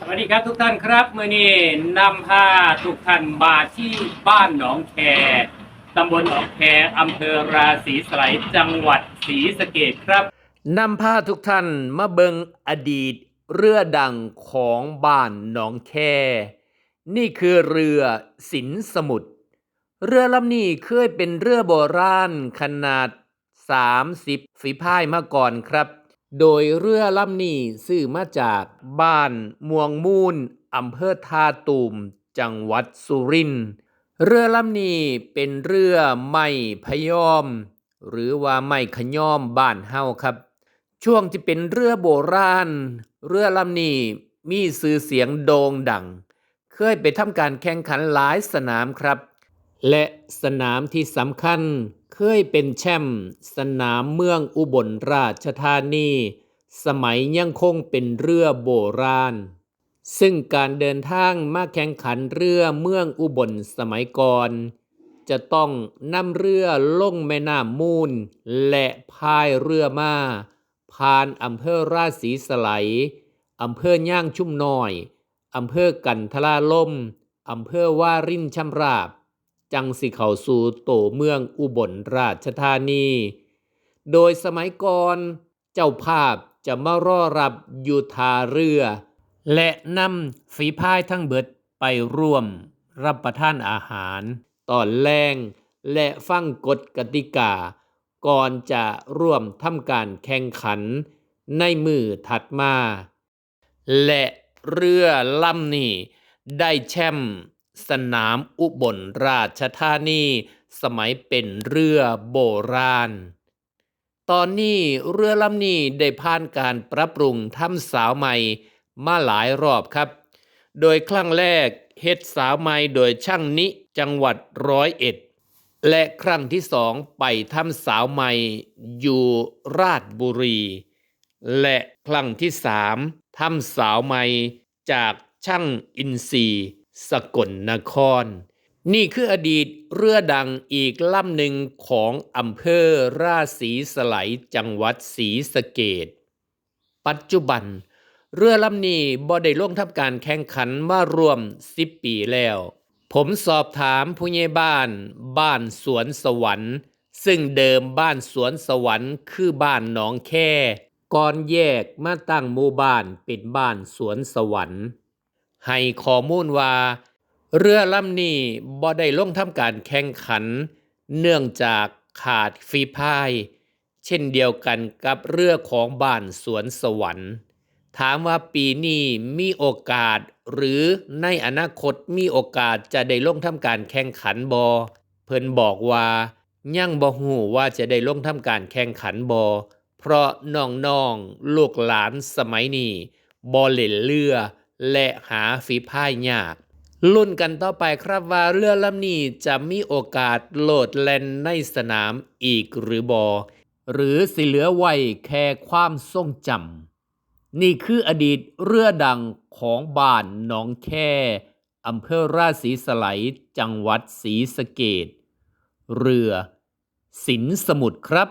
สวัสดีครับทุกท่านครับเมื่อนี้นำพาทุกท่านมาที่บ้านหนองแคตำบลหนองแคอำเภอราศีสไลยจังหวัดศรีสะเกดครับนำพาทุกท่านมาเบิงอดีตเรือดังของบ้านหนองแค นี่คือเรือสินสมุทรเรือลำนี้เคยเป็นเรือโบราณขนาด 30 ฝีพายมาก่อนครับ โดยเรือลำนี้ซื้อมาจากบ้านม่วงมูลอำเภอท่าตูม จังหวัดสุรินทร์เรือลำนี้เป็นเรือไม่พยอม หรือว่าไม่ขย่อมบ้านเฮาครับ ช่วงที่เป็นเรือโบราณ เรือลำนี้มีชื่อเสียงโด่งดัง เคยไปทำการแข่งขันหลายสนามครับ และสนามที่สำคัญ เคยเป็นแชมป์สนามเมืองอุบลราชธานี สมัยยังคงเป็นเรือโบราณ ซึ่งการเดินทางมาแข่งขันเรือเมืองอุบลสมัยก่อน จะต้องนำเรือลงแม่น้ำมูล และพายเรือมาผ่านอำเภอราศีสไลยอำเภอย่างชุ่มน้อย อำเภอกันทลาล่มอำเภอวารินชำราบ จังสิเขาสู่โตเมืองอุบลราชธานี โดยสมัยก่อนเจ้าภาพจะมารอรับอยู่ทาเรือ และนำฝีพายทั้งเบิดไปร่วมรับประทานอาหาร ตอนแรงและฟังกฎกติกา ก่อนจะร่วมทำการแข่งขันในมือถัดมา และเรือลำนี้ได้แชมป์ สนามอุบลราชธานี สมัยเป็นเรือโบราณ ตอนนี้เรือลำนี้ได้ผ่านการปรับปรุงทำสาวใหม่มาหลายรอบครับ โดยครั้งแรกเฮ็ดสาวใหม่โดยช่างนิจังหวัดร้อยเอ็ด และครั้งที่สองไปทำสาวใหม่อยู่ราชบุรี และครั้งที่สามทำสาวใหม่จากช่างอินทรีย์ สกลนคร นี่คืออดีตเรือดังอีกลำหนึ่งของอำเภอราศีสไลจังหวัดศรีสะเกดปัจจุบัน เรือลำนี้บ่ได้ล่วงทำการแข่งขันมารวม 10 ปีแล้ว ผมสอบถามผู้ใหญ่บ้าน บ้านสวนสวรรค์ ซึ่งเดิมบ้านสวนสวรรค์คือบ้านหนองแค่ก่อนแยกมาตั้งหมู่บ้านเป็นบ้านสวนสวรรค์ ให้ข้อมูลว่า เรือลำนี้บ่ได้ลงทำการแข่งขัน เนื่องจากขาดฝีพาย เช่นเดียวกันกับเรือของบ้านสวนสวรรค์ ถามว่าปีนี้มีโอกาส หรือในอนาคตมีโอกาสจะได้ลงทำการแข่งขันบอเพิ่นบอกว่ายังบ่ฮู้ว่าจะได้ลงทำการแข่งขันบอเพราะน้องๆลูกหลานสมัยนี้บ่เล่นเรือ และหาฝีพายยากลุ้นกันต่อไปครับว่าเรือลำนี้จะมีโอกาสโหลดแล่นในสนามอีกหรือบอหรือสิเหลือไว้แค่ความทรงจำนี่คืออดีตเรือดังของบ้านหนองแค่อำเภอราศีสไลยจังหวัดศรีสะเกดเรือ สินสมุทรครับ